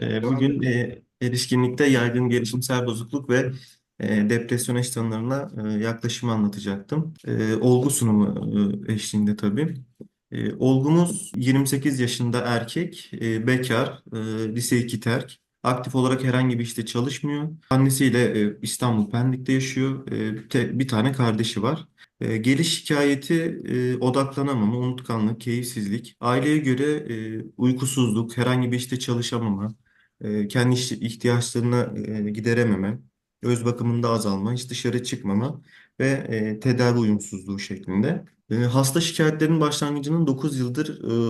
Ee, Bugün e, erişkinlikte yaygın gelişimsel bozukluk ve e, depresyon eş tanılarına e, yaklaşımı anlatacaktım. Olgu sunumu eşliğinde tabii. Olgumuz 28 yaşında erkek, bekar, lise 2 terk. Aktif olarak herhangi bir işte çalışmıyor. Annesiyle İstanbul Pendik'te yaşıyor. Bir tane kardeşi var. E, geliş şikayeti e, odaklanamama, unutkanlık, keyifsizlik. Aileye göre e, uykusuzluk, herhangi bir işte çalışamama, e, kendi ihtiyaçlarını e, giderememe, öz bakımında azalma, hiç dışarı çıkmama ve e, tedavi uyumsuzluğu şeklinde. E, hasta şikayetlerinin başlangıcının 9 yıldır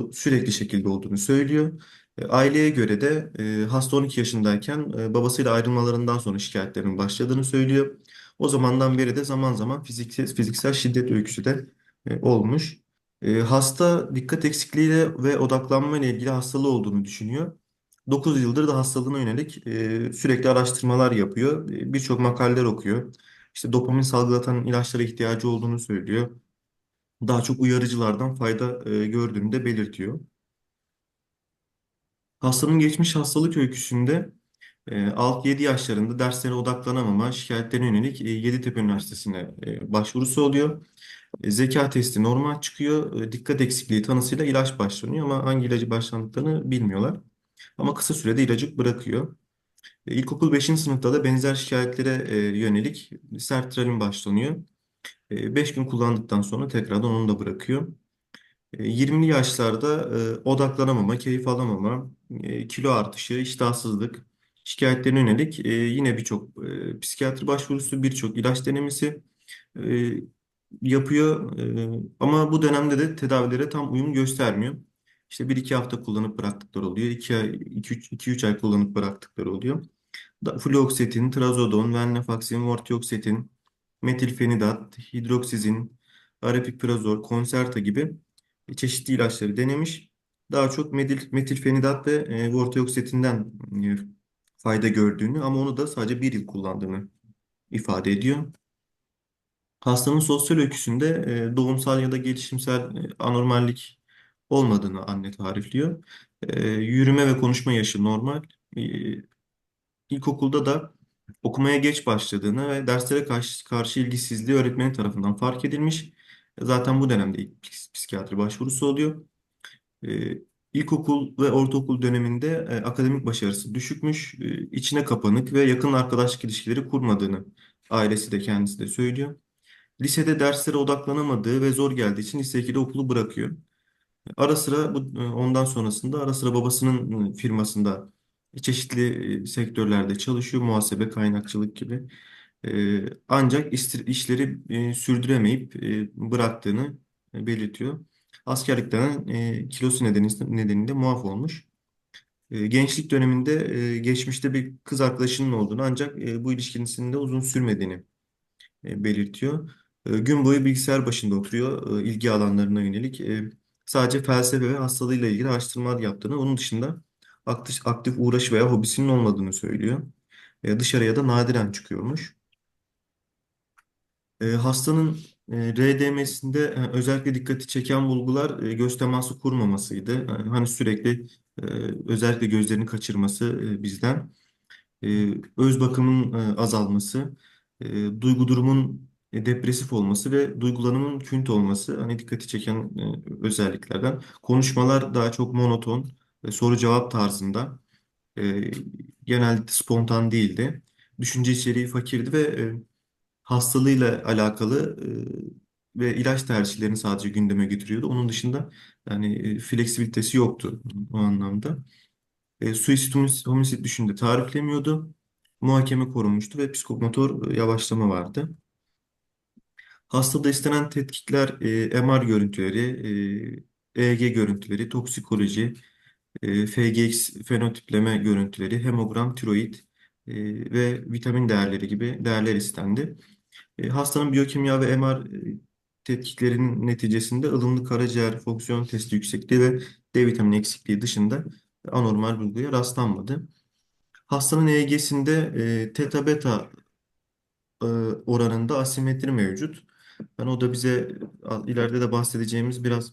e, sürekli şekilde olduğunu söylüyor. E, aileye göre de e, hasta 12 yaşındayken e, babasıyla ayrılmalarından sonra şikayetlerinin başladığını söylüyor. O zamandan beri de zaman zaman fiziksel, fiziksel şiddet öyküsü de e, olmuş. E, hasta dikkat eksikliğiyle ve odaklanma ile ilgili hastalığı olduğunu düşünüyor. 9 yıldır da hastalığına yönelik e, sürekli araştırmalar yapıyor. E, birçok makaleler okuyor. İşte dopamin salgılatan ilaçlara ihtiyacı olduğunu söylüyor. Daha çok uyarıcılardan fayda e, gördüğünü de belirtiyor. Hastanın geçmiş hastalık öyküsünde 6-7 yaşlarında derslere odaklanamama şikayetlerine yönelik e, Yeditepe Üniversitesi'ne e, başvurusu oluyor. E, zeka testi normal çıkıyor. Dikkat eksikliği tanısıyla ilaç başlanıyor ama hangi ilacı başlandıklarını bilmiyorlar. Ama kısa sürede ilacı bırakıyor. İlkokul beşinci sınıfta da benzer şikayetlere yönelik sertralin başlanıyor. 5 gün kullandıktan sonra tekrardan onu da bırakıyor. E, 20'li yaşlarda odaklanamama, keyif alamama, kilo artışı, iştahsızlık şikayetlerine yönelik e, yine birçok e, psikiyatri başvurusu, birçok ilaç denemesi e, yapıyor. E, ama bu dönemde de tedavilere tam uyum göstermiyor. İşte bir iki hafta kullanıp bıraktıkları oluyor. 2 ay, 2-3 ay kullanıp bıraktıkları oluyor. Fluoksetin, trazodon, venlafaxin, vortioxetin, metilfenidat, hidroksizin, aripiprazol, konserta gibi çeşitli ilaçları denemiş. Daha çok metil, metilfenidat ve e, vortioksetinden e, fayda gördüğünü ama onu da sadece bir yıl kullandığını ifade ediyor. Hastanın sosyal öyküsünde e, doğumsal ya da gelişimsel e, anormallik olmadığını anne tarifliyor. E, yürüme ve konuşma yaşı normal. İlkokulda da okumaya geç başladığını ve derslere karşı, karşı ilgisizliği öğretmeni tarafından fark edilmiş. Zaten bu dönemde ilk psik- psikiyatri başvurusu oluyor. İlkokul ve ortaokul döneminde e, akademik başarısı düşükmüş, e, içine kapanık ve yakın arkadaşlık ilişkileri kurmadığını ailesi de kendisi de söylüyor. Lisede derslere odaklanamadığı ve zor geldiği için lise 2'de okulu bırakıyor. Ara sıra bu e, ondan sonrasında ara sıra babasının e, firmasında çeşitli e, sektörlerde çalışıyor, muhasebe, kaynakçılık gibi. E, Ancak işleri e, sürdüremeyip e, bıraktığını belirtiyor. Askerlikten e, kilosu nedeniyle, nedeniyle muaf olmuş. E, Gençlik döneminde e, geçmişte bir kız arkadaşının olduğunu ancak bu ilişkisinin de uzun sürmediğini belirtiyor. Gün boyu bilgisayar başında oturuyor, ilgi alanlarına yönelik. Sadece felsefe ve hastalığıyla ilgili araştırmalar yaptığını, onun dışında aktif, aktif uğraş veya hobisinin olmadığını söylüyor. Dışarıya da nadiren çıkıyormuş. Hastanın RDM'sinde e, özellikle dikkati çeken bulgular e, göz teması kurmamasıydı. E, hani sürekli özellikle gözlerini kaçırması bizden. Öz bakımın azalması, duygu durumun depresif olması ve duygulanımın künt olması hani dikkati çeken özelliklerden. Konuşmalar daha çok monoton, soru cevap tarzında, genelde spontan değildi. Düşünce içeriği fakirdi ve hastalığıyla alakalı e, ve ilaç tercihlerini sadece gündeme getiriyordu. Onun dışında yani e, fleksibilitesi yoktu o anlamda. E, suisit homis- homisit düşünde tariflemiyordu. Muhakeme korunmuştu ve psikomotor e, yavaşlama vardı. Hastada istenen tetkikler e, MR görüntüleri, e, EEG görüntüleri, toksikoloji, e, FGX fenotipleme görüntüleri, hemogram, tiroid ve vitamin değerleri gibi değerler istendi. E, hastanın biyokimya ve MR e, tetkiklerinin neticesinde ılımlı karaciğer fonksiyon testi yüksekliği ve D vitamini eksikliği dışında anormal bulguya rastlanmadı. Hastanın EEG'sinde e, teta beta e, oranında asimetri mevcut. Yani o da bize ileride de bahsedeceğimiz biraz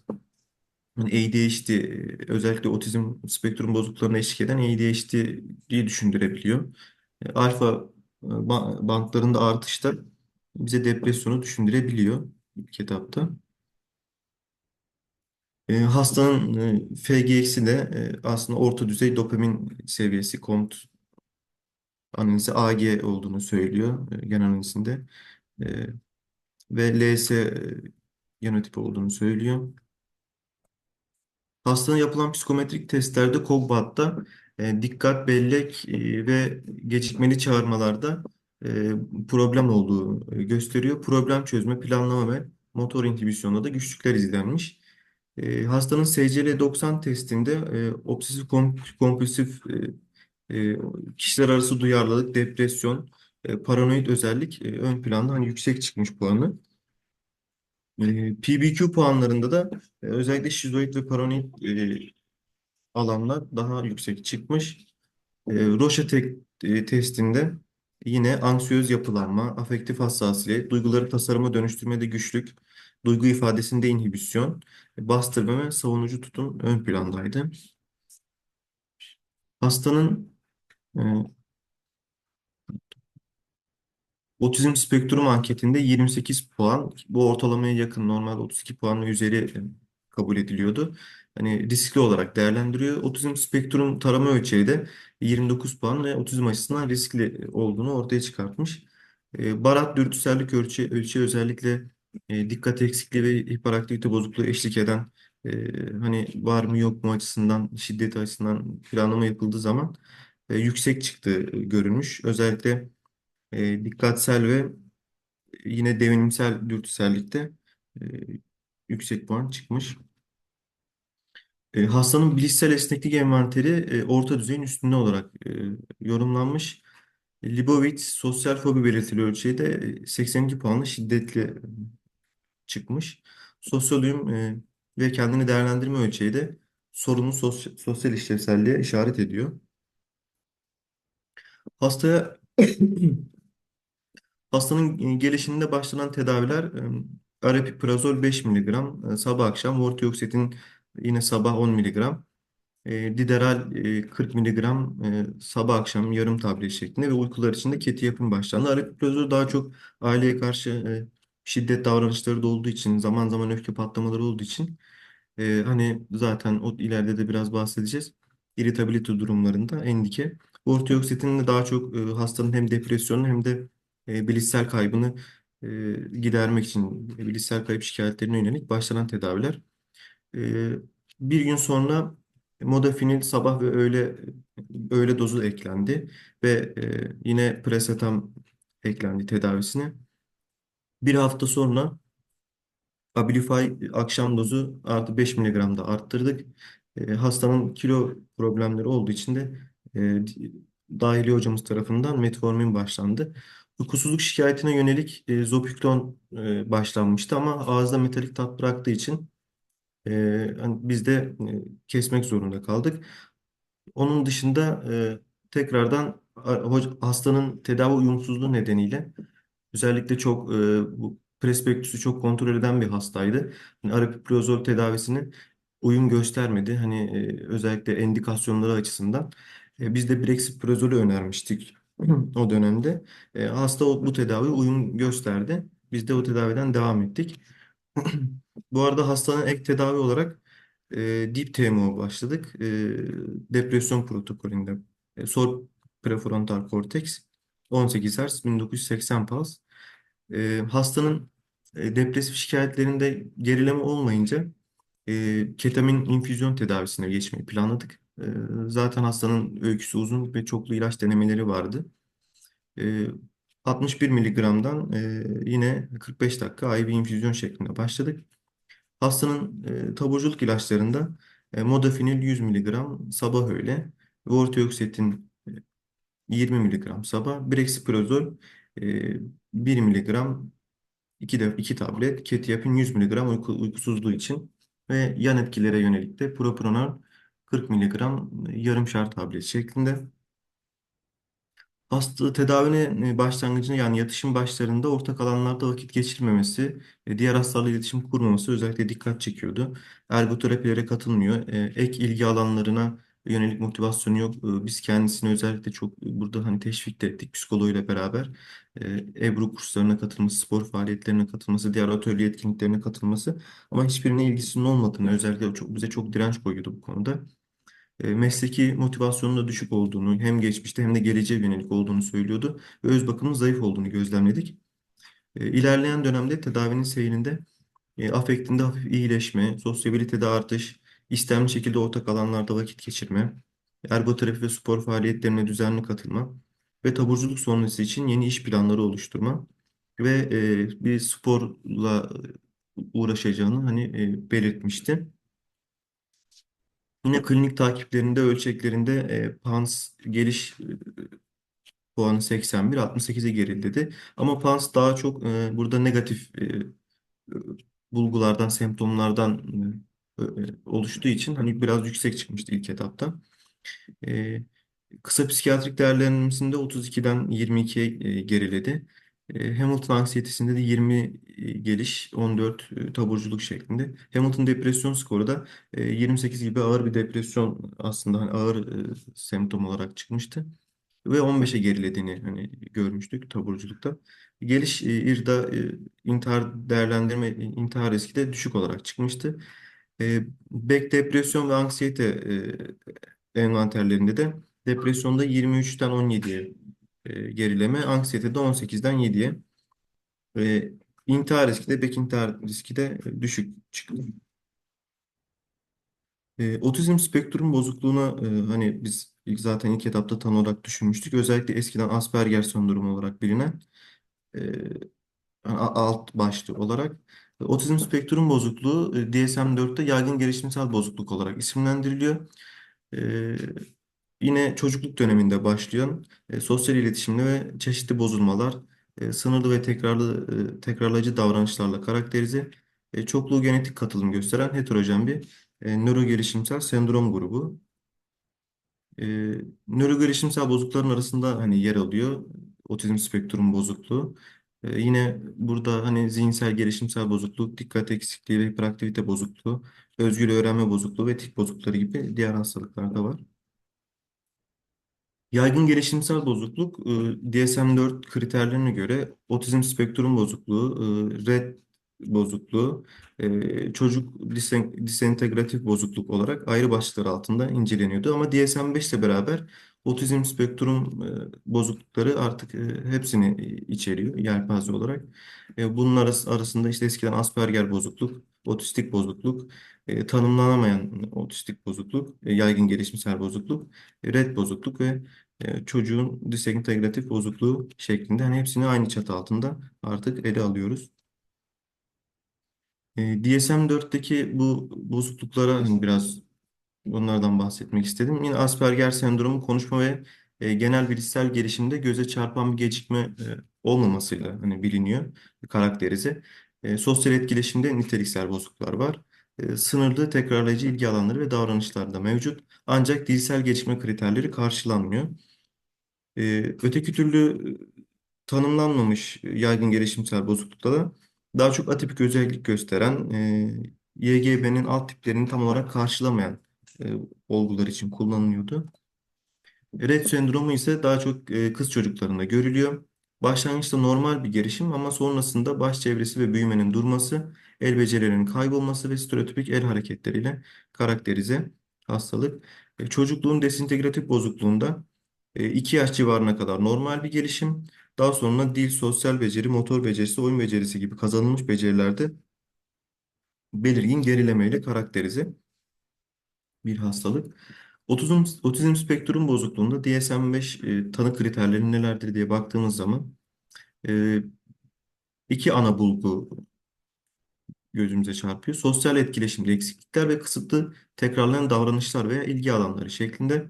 Yani ADHD, e, özellikle otizm spektrum bozukluklarına eşlik eden ADHD'yi düşündürebiliyor. Alfa e, ba- bantlarında artışlar bize depresyonu düşündürebiliyor ilk etapta. E, hastanın e, FGX'i de e, aslında orta düzey dopamin seviyesi komut analizi AG olduğunu söylüyor e, gen analizinde. Ve LS genotipi olduğunu söylüyor. Hastanın yapılan psikometrik testlerde Cogbat'ta e, dikkat, bellek e, ve gecikmeli çağırmalarda e, problem olduğu e, gösteriyor. Problem çözme, planlama ve motor inhibisyonda da güçlükler izlenmiş. E, hastanın SCL-90 testinde e, obsesif kom- kompulsif e, e, kişiler arası duyarlılık, depresyon, e, paranoid özellik e, ön planda hani yüksek çıkmış puanı. E, PBQ puanlarında da e, özellikle şizoid ve paranoid e, alanlar daha yüksek çıkmış. E, Rorschach e, testinde yine anksiyöz yapılanma, afektif hassasiyet, duyguları tasarıma dönüştürmede güçlük, duygu ifadesinde inhibisyon, bastırma ve savunucu tutum ön plandaydı. Hastanın Otizm spektrum anketinde 28 puan, bu ortalamaya yakın normalde 32 puanın üzeri e, kabul ediliyordu. Hani riskli olarak değerlendiriyor. Otizm spektrum tarama ölçeği de 29 puan ve otizm açısından riskli olduğunu ortaya çıkartmış. E, Barat dürtüsellik ölçeği, ölçeği özellikle e, dikkat eksikliği ve hiperaktivite bozukluğu eşlik eden e, hani var mı yok mu açısından, şiddet açısından planlama yapıldığı zaman e, yüksek çıktığı görülmüş. Özellikle e, dikkatsel ve yine devinimsel dürtüsellikte e, yüksek puan çıkmış. E, hastanın bilişsel esneklik envanteri e, orta düzeyin üstünde olarak e, yorumlanmış. Libovitz sosyal fobi belirtili ölçeği de e, 82 puanla şiddetli çıkmış. Sosyolojim e, ve kendini değerlendirme ölçeği de sorunun sosyal, sosyal işlevselliğe işaret ediyor. Hastaya Hastanın e, gelişiminde başlanan tedaviler e, aripiprazol 5 mg, e, sabah akşam, vortioxetin yine sabah 10 mg, Dideral e, 40 mg sabah akşam yarım tablet şeklinde ve uykular için de keti yapım başlandı. Aripiprazol daha çok aileye karşı şiddet davranışları da olduğu için, zaman zaman öfke patlamaları olduğu için hani zaten o ileride de biraz bahsedeceğiz. İritabilite durumlarında endike. Ortioksitin de daha çok hastanın hem depresyonunu hem de e, bilişsel kaybını e, gidermek için e, bilişsel kayıp şikayetlerine yönelik başlanan tedaviler. E, bir gün sonra modafinil sabah ve öğle öğle dozu eklendi ve e, yine presetam eklendi tedavisine. Bir hafta sonra Abilify akşam dozu artı 5 mg da arttırdık. E, hastanın kilo problemleri olduğu için de e, dahiliye hocamız tarafından metformin başlandı. Uykusuzluk şikayetine yönelik e, Zopikton e, başlanmıştı ama ağızda metalik tat bıraktığı için e, hani biz de e, kesmek zorunda kaldık. Onun dışında e, tekrardan hastanın tedavi uyumsuzluğu nedeniyle Özellikle çok e, bu prespektüsü çok kontrol eden bir hastaydı. Yani aripiprazol tedavisine uyum göstermedi. Hani e, özellikle endikasyonları açısından. E, biz de brexpiprazolü önermiştik o dönemde. E, hasta bu tedaviye uyum gösterdi. Biz de o tedaviden devam ettik. Bu arada hastanın ek tedavi olarak e, Deep TMO başladık. E, depresyon protokolünde. E, sol prefrontal korteks 18 Hz 1980 Pulse. E, hastanın e, depresif şikayetlerinde gerileme olmayınca e, ketamin infüzyon tedavisine geçmeyi planladık. E, zaten hastanın öyküsü uzun ve çoklu ilaç denemeleri vardı. E, 61 miligramdan e, yine 45 dakika IV infüzyon şeklinde başladık. Hastanın e, taburculuk ilaçlarında e, modafinil 100 miligram sabah öğle, vortioxetin e, 20 miligram sabah, brexpiprazol e, 1 miligram 2 de 2 tablet, ketiapin 100 miligram uyku, uykusuzluğu için ve yan etkilere yönelik de propranolol 40 miligram yarım şar tablet şeklinde. Hasta tedavinin e, başlangıcında yani yatışın başlarında ortak alanlarda vakit geçirmemesi, e, diğer hastalarla iletişim kurmaması özellikle dikkat çekiyordu. Ergoterapilere katılmıyor. E, Ek ilgi alanlarına yönelik motivasyonu yok. E, Biz kendisini özellikle çok burada hani teşvik de ettik psikoloğuyla beraber. E, Ebru kurslarına katılması, spor faaliyetlerine katılması, diğer atölye etkinliklerine katılması ama hiçbirine ilgisinin olmadığını özellikle çok bize çok direnç koyuyordu bu konuda e, mesleki motivasyonun da düşük olduğunu, hem geçmişte hem de geleceğe yönelik olduğunu söylüyordu ve öz bakımın zayıf olduğunu gözlemledik. E, İlerleyen dönemde tedavinin seyrinde e, afektinde hafif iyileşme, sosyabilitede artış, istemli şekilde ortak alanlarda vakit geçirme, ergoterapi ve spor faaliyetlerine düzenli katılma ve taburculuk sonrası için yeni iş planları oluşturma ve e, bir sporla uğraşacağını hani e, belirtmişti. Yine klinik takiplerinde, ölçeklerinde e, PANS geliş e, puanı 81, 68'e geriledi. Ama PANS daha çok e, burada negatif e, bulgulardan, semptomlardan e, e, oluştuğu için hani biraz yüksek çıkmıştı ilk etapta. E, kısa psikiyatrik değerlendirmesinde 32'den 22'ye e, geriledi. E, Hamilton anksiyetesinde de 20 e, geliş, 14 e, taburculuk şeklinde. Hamilton depresyon skoru da e, 28 gibi ağır bir depresyon aslında hani ağır semptom olarak çıkmıştı. Ve 15'e gerilediğini hani görmüştük taburculukta. Geliş İRDA intihar değerlendirme intihar riski de düşük olarak çıkmıştı. Beck depresyon ve anksiyete envanterlerinde de depresyonda 23'ten 17'ye e, gerileme, anksiyetede 18'den 7'ye. E, intihar riski de Beck intihar riski de e, düşük çıktı. E, otizm spektrum bozukluğuna e, hani biz ilk zaten ilk etapta tanı olarak düşünmüştük. Özellikle eskiden Asperger sendromu olarak bilinen e, alt başlı olarak. E, Otizm spektrum bozukluğu e, DSM-4'te yaygın gelişimsel bozukluk olarak isimlendiriliyor. Yine çocukluk döneminde başlayan e, sosyal iletişimde ve çeşitli bozulmalar, e, sınırlı ve tekrarlı e, tekrarlayıcı davranışlarla karakterize, e, çokluğu genetik katılım gösteren heterojen bir e, nörogelişimsel sendrom grubu. E, nörogelişimsel bozuklukların arasında hani yer alıyor otizm spektrum bozukluğu. E, yine burada hani zihinsel gelişimsel bozukluk, dikkat eksikliği ve hiperaktivite bozukluğu, özgür öğrenme bozukluğu ve tik bozuklukları gibi diğer hastalıklar da var. Yaygın gelişimsel bozukluk e, DSM-4 kriterlerine göre otizm spektrum bozukluğu, e, RED bozukluğu, e, çocuk disen- disentegratif bozukluk olarak ayrı başlıklar altında inceleniyordu. Ama DSM-5 ile beraber otizm spektrum bozuklukları artık hepsini içeriyor yelpaze olarak. E, bunun arası- arasında işte eskiden Asperger bozukluk, otistik bozukluk, e, tanımlanamayan otistik bozukluk, e, yaygın gelişimsel bozukluk, e, RED bozukluk ve e, çocuğun disentegratif bozukluğu şeklinde hani hepsini aynı çatı altında artık ele alıyoruz. E, DSM-4'teki bu bozukluklara hani biraz onlardan bahsetmek istedim. Yine Asperger sendromu konuşma ve e, genel bilişsel gelişimde göze çarpan bir gecikme e, olmamasıyla hani biliniyor, karakterize. E, sosyal etkileşimde niteliksel bozukluklar var. E, sınırlı tekrarlayıcı ilgi alanları ve davranışlar da mevcut. Ancak dilsel gelişme kriterleri karşılanmıyor. Ee, öteki türlü tanımlanmamış yaygın gelişimsel bozuklukta da daha çok atipik özellik gösteren e, YGB'nin alt tiplerini tam olarak karşılamayan e, olgular için kullanılıyordu. Rett sendromu ise daha çok e, kız çocuklarında görülüyor. Başlangıçta normal bir gelişim ama sonrasında baş çevresi ve büyümenin durması, el becerilerinin kaybolması ve stereotipik el hareketleriyle karakterize hastalık. E, çocukluğun desintegratif bozukluğunda e, 2 yaş civarına kadar normal bir gelişim. Daha sonra dil, sosyal beceri, motor becerisi, oyun becerisi gibi kazanılmış becerilerde belirgin gerilemeyle karakterize bir hastalık. Otizm, otizm spektrum bozukluğunda DSM-5 e, tanı kriterleri nelerdir diye baktığımız zaman e, iki ana bulgu gözümüze çarpıyor. Sosyal etkileşimde eksiklikler ve kısıtlı tekrarlayan davranışlar veya ilgi alanları şeklinde.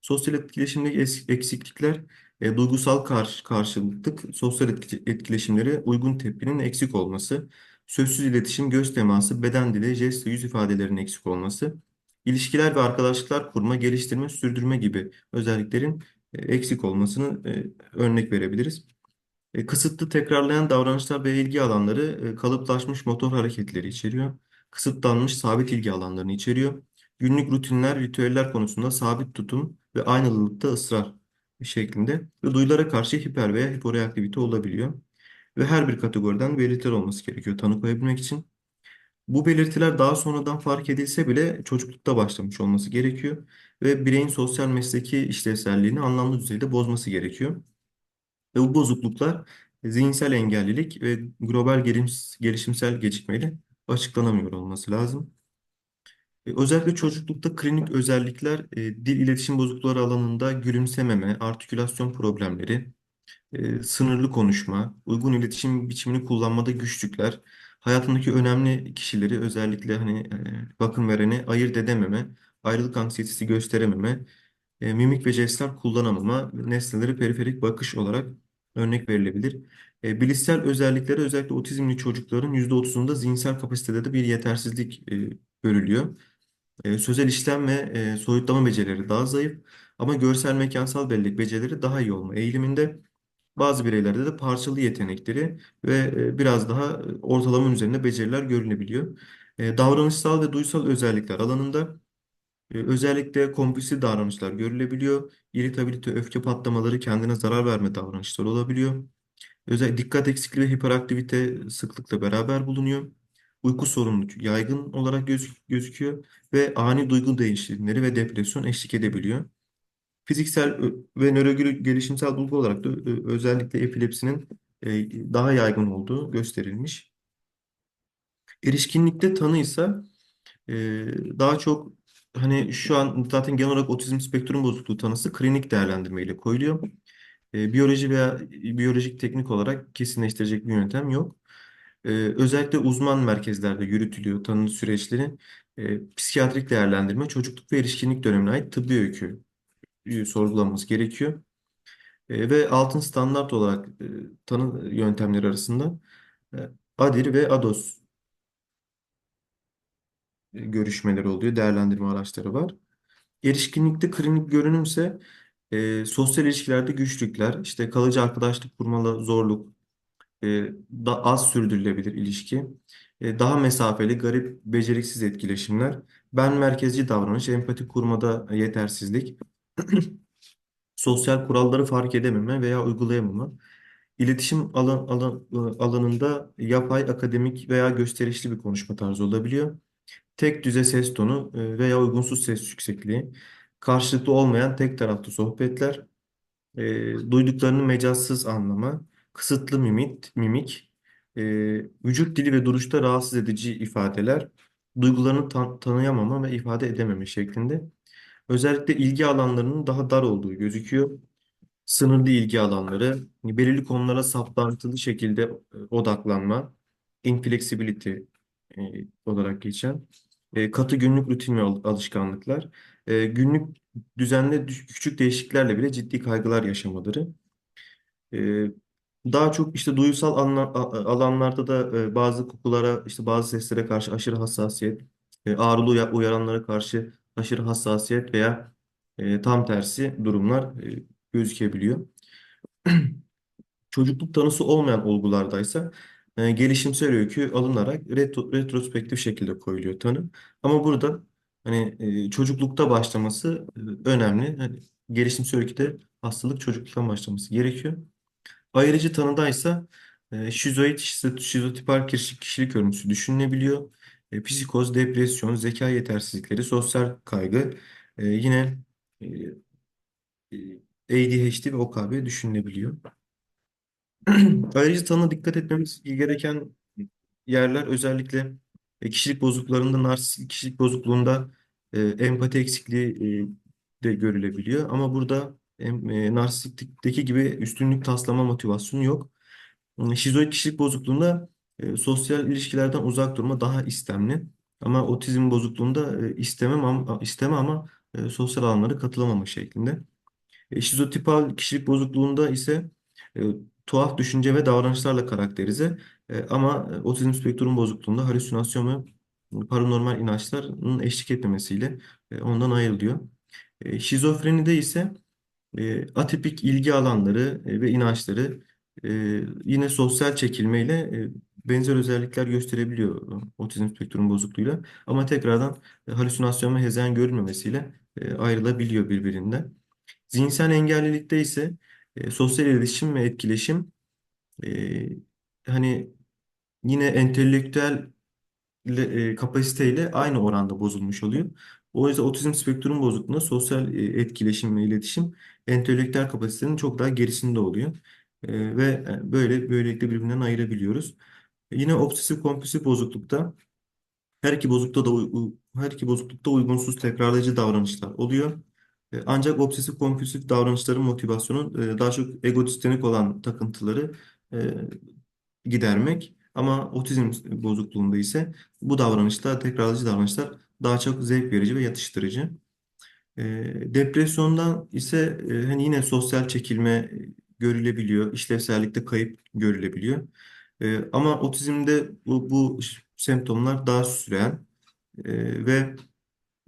Sosyal etkileşimdeki eksiklikler e, duygusal karşı, karşılıklık, sosyal etki- etkileşimlere uygun tepkinin eksik olması, sözsüz iletişim, göz teması, beden dili, jest ve yüz ifadelerinin eksik olması, ilişkiler ve arkadaşlıklar kurma, geliştirme, sürdürme gibi özelliklerin e, eksik olmasını e, örnek verebiliriz. E, kısıtlı tekrarlayan davranışlar ve ilgi alanları kalıplaşmış motor hareketleri içeriyor. Kısıtlanmış sabit ilgi alanlarını içeriyor. Günlük rutinler, ritüeller konusunda sabit tutum ve aynılılıkta ısrar şeklinde ve duyulara karşı hiper veya hiporeaktivite olabiliyor. Ve her bir kategoriden belirtiler olması gerekiyor tanı koyabilmek için. Bu belirtiler daha sonradan fark edilse bile çocuklukta başlamış olması gerekiyor ve bireyin sosyal mesleki işlevselliğini anlamlı düzeyde bozması gerekiyor. Ve bu bozukluklar zihinsel engellilik ve global gelişimsel gecikmeyle açıklanamıyor olması lazım. E, Özellikle çocuklukta klinik özellikler e, dil iletişim bozuklukları alanında gülümsememe, artikülasyon problemleri, e, sınırlı konuşma, uygun iletişim biçimini kullanmada güçlükler, hayatındaki önemli kişileri özellikle hani e, bakım vereni ayırt edememe, ayrılık anksiyetesi gösterememe, e, mimik ve jestler kullanamama, nesneleri periferik bakış olarak örnek verilebilir. E, bilişsel özelliklere özellikle otizmli çocukların %30'unda zihinsel kapasitede de bir yetersizlik görülüyor. Sözel işlem ve soyutlama becerileri daha zayıf ama görsel mekansal bellek becerileri daha iyi olma eğiliminde. Bazı bireylerde de parçalı yetenekleri ve e, biraz daha e, ortalamanın üzerinde beceriler görülebiliyor. E, davranışsal ve duysal özellikler alanında özellikle kompulsif davranışlar görülebiliyor. İritabilite, öfke patlamaları, kendine zarar verme davranışları olabiliyor. Özel dikkat eksikliği ve hiperaktivite sıklıkla beraber bulunuyor. Uyku sorunu yaygın olarak göz- gözüküyor ve ani duygu değişimleri ve depresyon eşlik edebiliyor. Fiziksel ve nörogelişimsel bulgu olarak da özellikle epilepsinin e, daha yaygın olduğu gösterilmiş. Erişkinlikte tanı ise e, daha çok hani şu an zaten genel olarak otizm spektrum bozukluğu tanısı klinik değerlendirmeyle koyuluyor. E, biyoloji veya biyolojik teknik olarak kesinleştirecek bir yöntem yok. Özellikle uzman merkezlerde yürütülüyor tanı süreçleri. Psikiyatrik değerlendirme çocukluk ve erişkinlik dönemine ait tıbbi öykü sorgulanması gerekiyor. E, ve altın standart olarak e, tanı yöntemleri arasında e, ADIR ve ADOS e, görüşmeleri oluyor, değerlendirme araçları var. Erişkinlikte klinik görünümse e, sosyal ilişkilerde güçlükler, işte kalıcı arkadaşlık kurmalı zorluk, e, da az sürdürülebilir ilişki, e, daha mesafeli, garip, beceriksiz etkileşimler, ben merkezci davranış, empati kurmada yetersizlik, sosyal kuralları fark edememe veya uygulayamama, iletişim alan, alan, e, alanında yapay, akademik veya gösterişli bir konuşma tarzı olabiliyor. Tek düze ses tonu e, veya uygunsuz ses yüksekliği, karşılıklı olmayan tek taraflı sohbetler, e, duyduklarını mecazsız anlama, kısıtlı mimik, mimik, e, vücut dili ve duruşta rahatsız edici ifadeler, duygularını tan- tanıyamama ve ifade edememe şeklinde. Özellikle ilgi alanlarının daha dar olduğu gözüküyor. Sınırlı ilgi alanları, belirli konulara saplantılı şekilde e, odaklanma, inflexibility e, olarak geçen, e, katı günlük rutin ve al- alışkanlıklar, günlük düzenli küçük değişikliklerle bile ciddi kaygılar yaşamaları. Daha çok işte duysal alanlarda da bazı kokulara, işte bazı seslere karşı aşırı hassasiyet, ağrılı uya- uyaranlara karşı aşırı hassasiyet veya e, tam tersi durumlar e, gözükebiliyor. Çocukluk tanısı olmayan olgulardaysa e, gelişimsel öykü alınarak retro- retrospektif şekilde koyuluyor tanı. Ama burada hani e, çocuklukta başlaması e, önemli. Hani gelişimsel öyküde hastalık çocukluktan başlaması gerekiyor. Ayrıcı tanıdaysa e, şizoid, şizo- şizotipal kişilik, kişilik örüntüsü düşünülebiliyor. E, psikoz, depresyon, zeka yetersizlikleri, sosyal kaygı, e, yine e, e, ADHD ve OKB düşünülebiliyor. Ayrıca tanıma dikkat etmemiz gereken yerler özellikle e, kişilik bozukluklarında, narsistik kişilik bozukluğunda e, empati eksikliği e, de görülebiliyor. Ama burada e, narsistiklikteki gibi üstünlük taslama motivasyonu yok. Şizoid kişilik bozukluğunda e, sosyal ilişkilerden uzak durma daha istemli. Ama otizm bozukluğunda e, istemem ama, isteme ama sosyal alanlara katılamama şeklinde. E, Şizotipal kişilik bozukluğunda ise tuhaf düşünce ve davranışlarla karakterize ama otizm spektrum bozukluğunda halüsinasyon ve paranormal inançların eşlik etmemesiyle ondan ayrılıyor. E, şizofrenide ise atipik ilgi alanları ve inançları yine sosyal çekilmeyle benzer özellikler gösterebiliyor otizm spektrum bozukluğuyla. Ama tekrardan e, halüsinasyon ve hezeyan görülmemesiyle e, ayrılabiliyor birbirinden. Zihinsel engellilikte ise e, sosyal iletişim ve etkileşim hani yine entelektüel kapasiteyle aynı oranda bozulmuş oluyor. O yüzden otizm spektrum bozukluğunda sosyal etkileşim ve iletişim entelektüel kapasitenin çok daha gerisinde oluyor. Ve böyle böylelikle birbirinden ayırabiliyoruz. E, Yine obsesif kompulsif bozuklukta her iki bozuklukta da her iki bozuklukta uygunsuz tekrarlayıcı davranışlar oluyor. E, Ancak obsesif kompulsif davranışların motivasyonu e, daha çok egoistenik olan takıntıları gidermek. Ama otizm bozukluğunda ise bu davranışlar, tekrarlayıcı davranışlar daha çok zevk verici ve yatıştırıcı. E, depresyonda ise hani yine sosyal çekilme görülebiliyor, işlevsellikte kayıp görülebiliyor. E, ama otizmde bu, bu semptomlar daha süren e, ve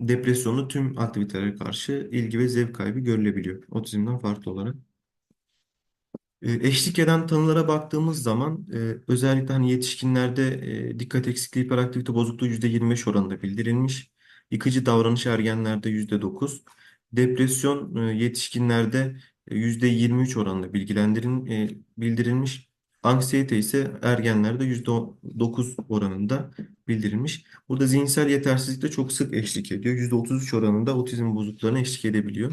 depresyonlu tüm aktivitelere karşı ilgi ve zevk kaybı görülebiliyor otizmden farklı olarak. E, Eşlik eden tanılara baktığımız zaman e, özellikle hani yetişkinlerde e, dikkat eksikliği hiperaktivite bozukluğu %25 oranında bildirilmiş. Yıkıcı davranış ergenlerde %9. Depresyon e, yetişkinlerde e, %23 oranında bilgilendirin, e, bildirilmiş. Anksiyete ise ergenlerde %9 oranında bildirilmiş. Burada zihinsel yetersizlik de çok sık eşlik ediyor. %33 oranında otizm bozukluğuna eşlik edebiliyor.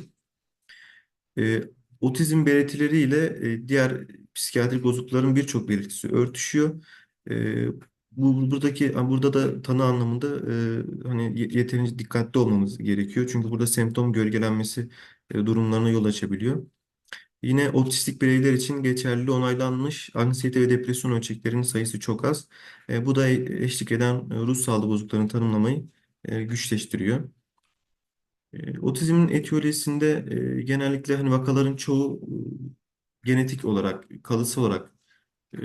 E, otizm belirtileriyle e, diğer psikiyatrik bozuklukların birçok belirtisi örtüşüyor. E, bu buradaki burada da tanı anlamında e, hani ye- yeterince dikkatli olmamız gerekiyor. Çünkü burada semptom gölgelenmesi e, durumlarına yol açabiliyor. Yine otistik bireyler için geçerli onaylanmış anksiyete ve depresyon ölçeklerinin sayısı çok az. E, bu da eşlik eden e, ruh sağlığı bozukluklarını tanımlamayı e, güçleştiriyor. E, otizmin etiyolojisinde e, genellikle hani vakaların çoğu e, genetik olarak, kalıtsal olarak e,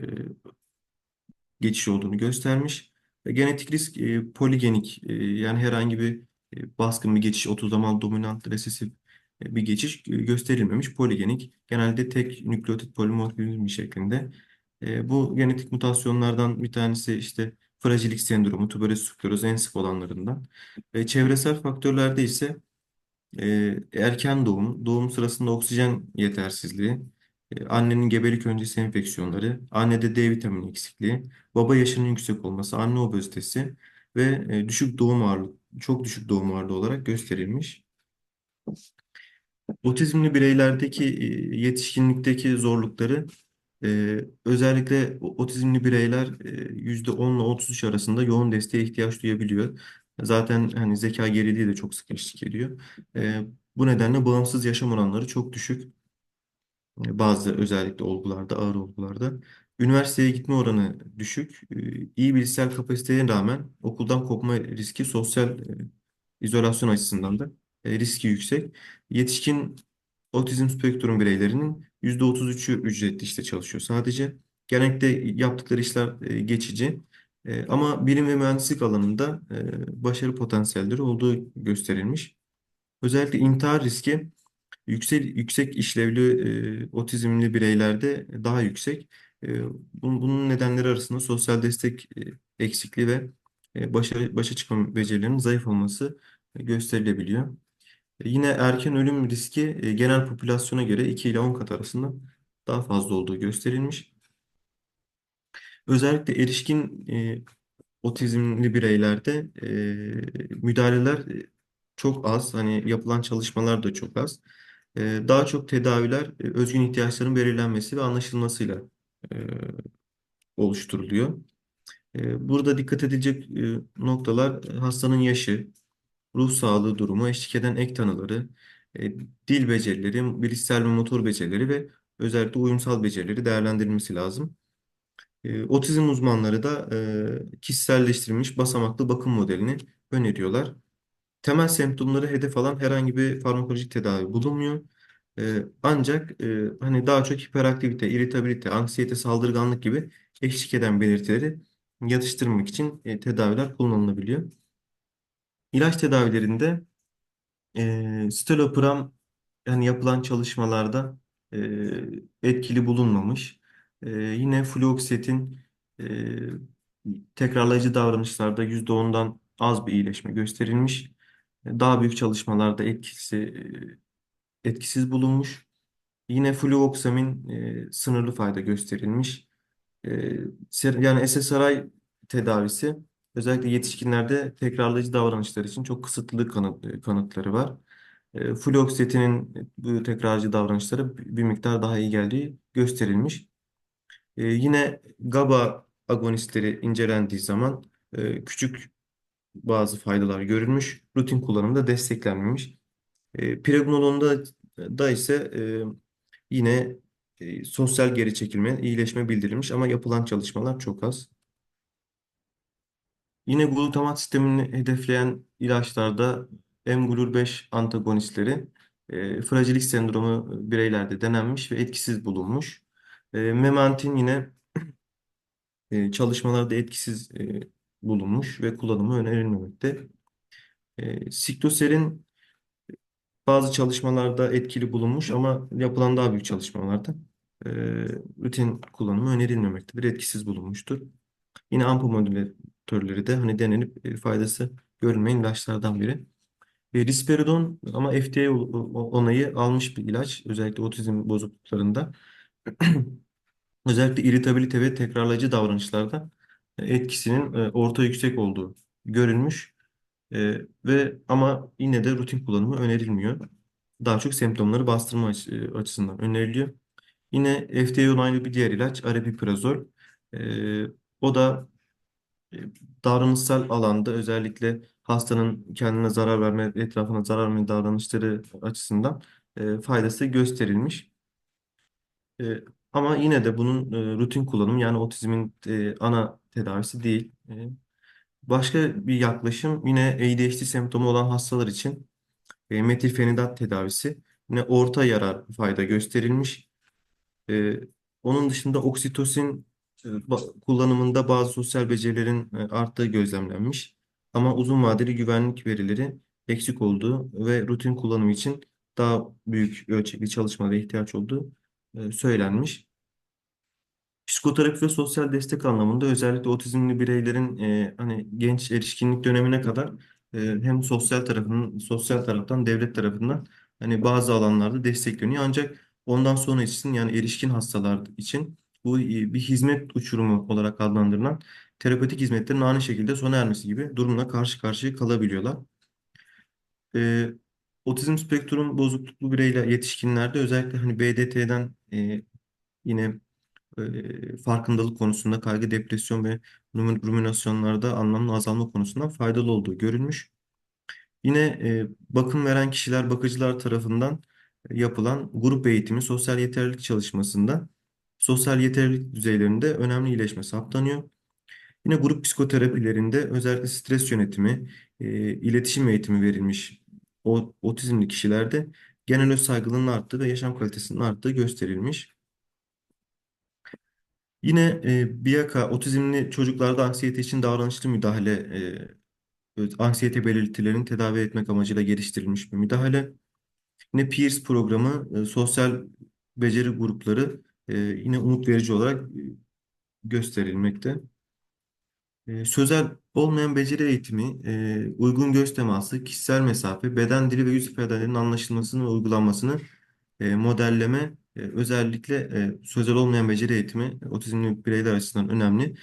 geçiş olduğunu göstermiş. Ve genetik risk e, poligenik e, yani herhangi bir e, baskın bir geçiş, otozomal dominant resesif e, bir geçiş e, gösterilmemiş. Poligenik genelde tek nükleotit polimorfizmi şeklinde. E, bu genetik mutasyonlardan bir tanesi işte frajilik sendromu, tüberöz skleroz en sık olanlarından. E, çevresel faktörlerde ise erken doğum, doğum sırasında oksijen yetersizliği, annenin gebelik öncesi enfeksiyonları, annede D vitamini eksikliği, baba yaşının yüksek olması, anne obezitesi ve düşük doğum ağırlığı, çok düşük doğum ağırlığı olarak gösterilmiş. Otizmli bireylerdeki e, yetişkinlikteki zorlukları e, özellikle otizmli bireyler e, %10 ile 33 arasında yoğun desteğe ihtiyaç duyabiliyor. Zaten hani zeka geriliği de çok sık eşlik ediyor. E, bu nedenle bağımsız yaşam oranları çok düşük. E, Bazı özellikle olgularda, ağır olgularda. Üniversiteye gitme oranı düşük. E, İyi bilişsel kapasiteye rağmen okuldan kopma riski sosyal izolasyon açısından da riski yüksek. Yetişkin otizm spektrum bireylerinin %33'ü ücretli işte çalışıyor sadece. Genellikle yaptıkları işler e, geçici. E, ama bilim ve mühendislik alanında e, başarı potansiyelleri olduğu gösterilmiş. Özellikle intihar riski Yüksek, yüksek işlevli e, otizmli bireylerde daha yüksek. E, bunun, nedenleri arasında sosyal destek e, eksikliği ve e, başa, başa çıkma becerilerinin zayıf olması e, gösterilebiliyor. E, yine erken ölüm riski e, genel popülasyona göre 2 ile 10 kat arasında daha fazla olduğu gösterilmiş. Özellikle erişkin e, otizmli bireylerde e, müdahaleler e, çok az. Hani yapılan çalışmalar da çok az. E, daha çok tedaviler e, özgün ihtiyaçların belirlenmesi ve anlaşılmasıyla e, oluşturuluyor. E, burada dikkat edilecek e, noktalar hastanın yaşı, ruh sağlığı durumu, eşlik eden ek tanıları, e, dil becerileri, bilişsel ve motor becerileri ve özellikle uyumsal becerileri değerlendirilmesi lazım. E, otizm uzmanları da e, kişiselleştirilmiş basamaklı bakım modelini öneriyorlar. Temel semptomları hedef alan herhangi bir farmakolojik tedavi bulunmuyor. E, ancak e, hani daha çok hiperaktivite, iritabilite, anksiyete, saldırganlık gibi eşlik eden belirtileri yatıştırmak için e, tedaviler kullanılabiliyor. İlaç tedavilerinde e, citalopram yani yapılan çalışmalarda e, etkili bulunmamış. E, yine fluoksetin e, tekrarlayıcı davranışlarda %10'dan az bir iyileşme gösterilmiş. Daha büyük çalışmalarda etkisi e, etkisiz bulunmuş. Yine fluoksamin e, sınırlı fayda gösterilmiş. E, yani SSRI tedavisi özellikle yetişkinlerde tekrarlayıcı davranışlar için çok kısıtlı kanıt, kanıtları var. E, fluoksetinin bu tekrarcı davranışlara bir miktar daha iyi geldiği gösterilmiş. E, yine GABA agonistleri incelendiği zaman e, küçük bazı faydalar görülmüş. Rutin kullanımda desteklenmemiş. E, pregnolonda da ise e, yine e, sosyal geri çekilme, iyileşme bildirilmiş ama yapılan çalışmalar çok az. Yine glutamat sistemini hedefleyen ilaçlarda mGlur 5 antagonistleri e, frajilik sendromu bireylerde denenmiş ve etkisiz bulunmuş. E, memantin yine e, çalışmalarda etkisiz e, bulunmuş ve kullanımı önerilmemekte. E, sikloserin bazı çalışmalarda etkili bulunmuş ama yapılan daha büyük çalışmalarda e, rutin kullanımı önerilmemektedir, etkisiz bulunmuştur. Yine AMPA modülatörleri de hani denenip e, faydası görülmeyen ilaçlardan biri. E, risperidon ama FDA onayı almış bir ilaç özellikle otizm bozukluklarında. Özellikle iritabilite ve tekrarlayıcı davranışlarda e, etkisinin e, orta yüksek olduğu görülmüş. E, ve ama yine de rutin kullanımı önerilmiyor. Daha çok semptomları bastırma aç- açısından öneriliyor. Yine FDA onaylı bir diğer ilaç aripiprazol. E, o da davranışsal alanda özellikle hastanın kendine zarar verme, etrafına zarar verme davranışları açısından e, faydası gösterilmiş. E, ama yine de bunun e, rutin kullanım yani otizmin e, ana tedavisi değil. E, başka bir yaklaşım yine ADHD semptomu olan hastalar için e, metilfenidat tedavisi. Yine orta yarar fayda gösterilmiş. E, onun dışında oksitosin kullanımında bazı sosyal becerilerin e, arttığı gözlemlenmiş. Ama uzun vadeli güvenlik verileri eksik olduğu ve rutin kullanım için daha büyük ölçekli çalışmalara ihtiyaç olduğu e, söylenmiş. Psikoterapi ve sosyal destek anlamında özellikle otizmli bireylerin e, hani genç erişkinlik dönemine kadar e, hem sosyal tarafının sosyal taraftan devlet tarafından hani bazı alanlarda destekleniyor. Ancak ondan sonra için yani erişkin hastalar için bu e, bir hizmet uçurumu olarak adlandırılan terapötik hizmetlerin ani şekilde sona ermesi gibi durumla karşı karşıya kalabiliyorlar. E, otizm spektrum bozukluklu bireyler yetişkinlerde özellikle hani BDT'den e, yine e, farkındalık konusunda kaygı, depresyon ve rumin- ruminasyonlarda anlamlı azalma konusunda faydalı olduğu görülmüş. Yine e, bakım veren kişiler, bakıcılar tarafından yapılan grup eğitimi sosyal yeterlilik çalışmasında sosyal yeterlilik düzeylerinde önemli iyileşme saptanıyor. Yine grup psikoterapilerinde özellikle stres yönetimi, e, iletişim eğitimi verilmiş o, otizmli kişilerde genel öz saygınlığının arttığı ve yaşam kalitesinin arttığı gösterilmiş. Yine e, BIAKA otizmli çocuklarda anksiyete için davranışlı müdahale, e, anksiyete belirtilerini tedavi etmek amacıyla geliştirilmiş bir müdahale. Yine PEERS programı, e, sosyal beceri grupları e, yine umut verici olarak e, gösterilmekte. E, sözel olmayan beceri eğitimi, e, uygun göz teması, kişisel mesafe, beden dili ve yüz ifadelerinin anlaşılmasını ve uygulanmasını e, modelleme, e, özellikle e, sözel olmayan beceri eğitimi otizmli bireyler açısından önemli.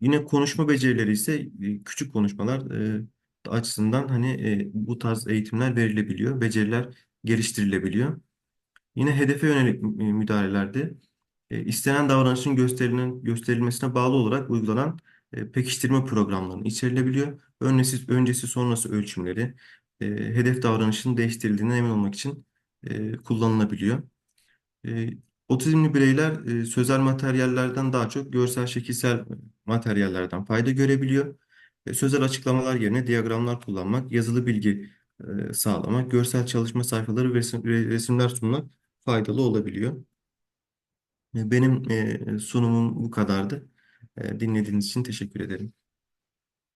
Yine konuşma becerileri ise e, küçük konuşmalar e, açısından hani e, bu tarz eğitimler verilebiliyor, beceriler geliştirilebiliyor. Yine hedefe yönelik e, müdahalelerde istenen davranışın gösterilen, gösterilmesine bağlı olarak uygulanan e, pekiştirme programlarının içerilebiliyor. Öncesi, öncesi sonrası ölçümleri e, hedef davranışın değiştirildiğine emin olmak için e, kullanılabiliyor. E, otizmli bireyler e, sözel materyallerden daha çok görsel şekilsel materyallerden fayda görebiliyor. E, sözel açıklamalar yerine diyagramlar kullanmak, yazılı bilgi e, sağlamak, görsel çalışma sayfaları ve resim- resimler sunmak faydalı olabiliyor. Benim sunumum bu kadardı. Dinlediğiniz için teşekkür ederim.